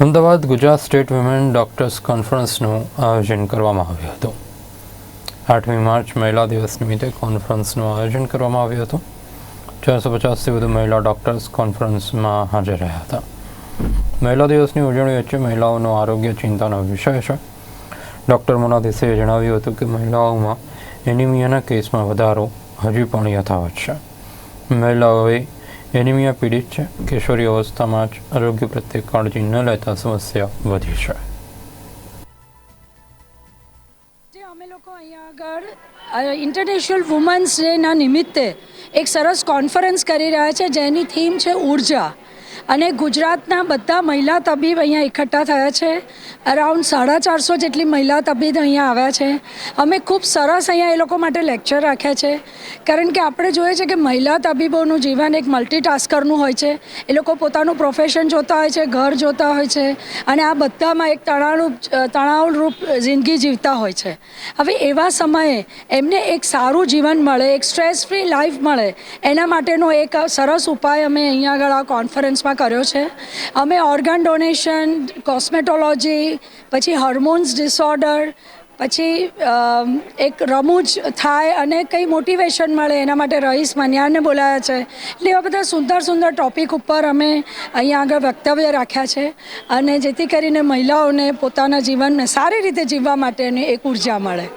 Ahmedabad Gujarat state women doctors કોન્ફરન્સનું આયોજન કરવામાં આવ્યું હતું. આઠમી માર્ચ મહિલા દિવસ નિમિત્તે કોન્ફરન્સનું આયોજન કરવામાં આવ્યું હતું. ચારસો પચાસથી વધુ મહિલા ડોક્ટર્સ કોન્ફરન્સમાં હાજર રહ્યા હતા. મહિલા દિવસની ઉજવણી વચ્ચે મહિલાઓનું આરોગ્ય ચિંતાનો વિષય છે. ડૉક્ટર મોના દેસાઈએ જણાવ્યું હતું કે મહિલાઓમાં એનિમિયાના કેસમાં વધારો હજી પણ યથાવત છે. મહિલાઓએ એનિમિયા પીડિત છે. કિશોરી અવસ્થામાં જ આરોગ્ય પ્રત્યે કાળજી ન લેતા સમસ્યા વધી છે. અમે લોકો અહીંયા આગળ ઇન્ટરનેશનલ વુમન્સ ડેના નિમિત્તે એક સરસ કોન્ફરન્સ કરી રહ્યા છે, જેની થીમ છે ઊર્જા. અને ગુજરાતના બધા મહિલા તબીબ અહીંયા એકઠા થયા છે. અરાઉન્ડ સાડા ચારસો જેટલી મહિલા તબીબ અહીંયા આવ્યા છે. અમે ખૂબ સરસ અહીંયા એ લોકો માટે લેક્ચર રાખ્યા છે. કારણ કે આપણે જોઈએ છે કે મહિલા તબીબોનું જીવન એક મલ્ટીટાસ્કરનું હોય છે. એ લોકો પોતાનું પ્રોફેશન જોતા હોય છે, ઘર જોતા હોય છે અને આ બધામાં એક તણાવરૂપ તણાવરૂપ જિંદગી જીવતા હોય છે. હવે એવા સમયે એમને એક સારું જીવન મળે, એક સ્ટ્રેસ ફ્રી લાઈફ મળે, એના માટેનો એક સરસ ઉપાય અમે અહીંયા આગળ આ કોન્ફરન્સમાં કર્યો છે. અમે ઓર્ગન ડોનેશન કોસ્મેટોલોજી પછી હોર્મોન્સ ડિસઓર્ડર પછી એક રમૂજ થાય અને કંઈ મોટિવેશન મળે એના માટે રહીશ મન્યાને બોલાયા છે. એટલે એવા બધા સુંદર સુંદર ટૉપિક ઉપર અમે અહીંયા આગળ વક્તવ્ય રાખ્યા છે. અને જેથી કરીને મહિલાઓને પોતાના જીવનને સારી રીતે જીવવા માટેની એક ઊર્જા મળે.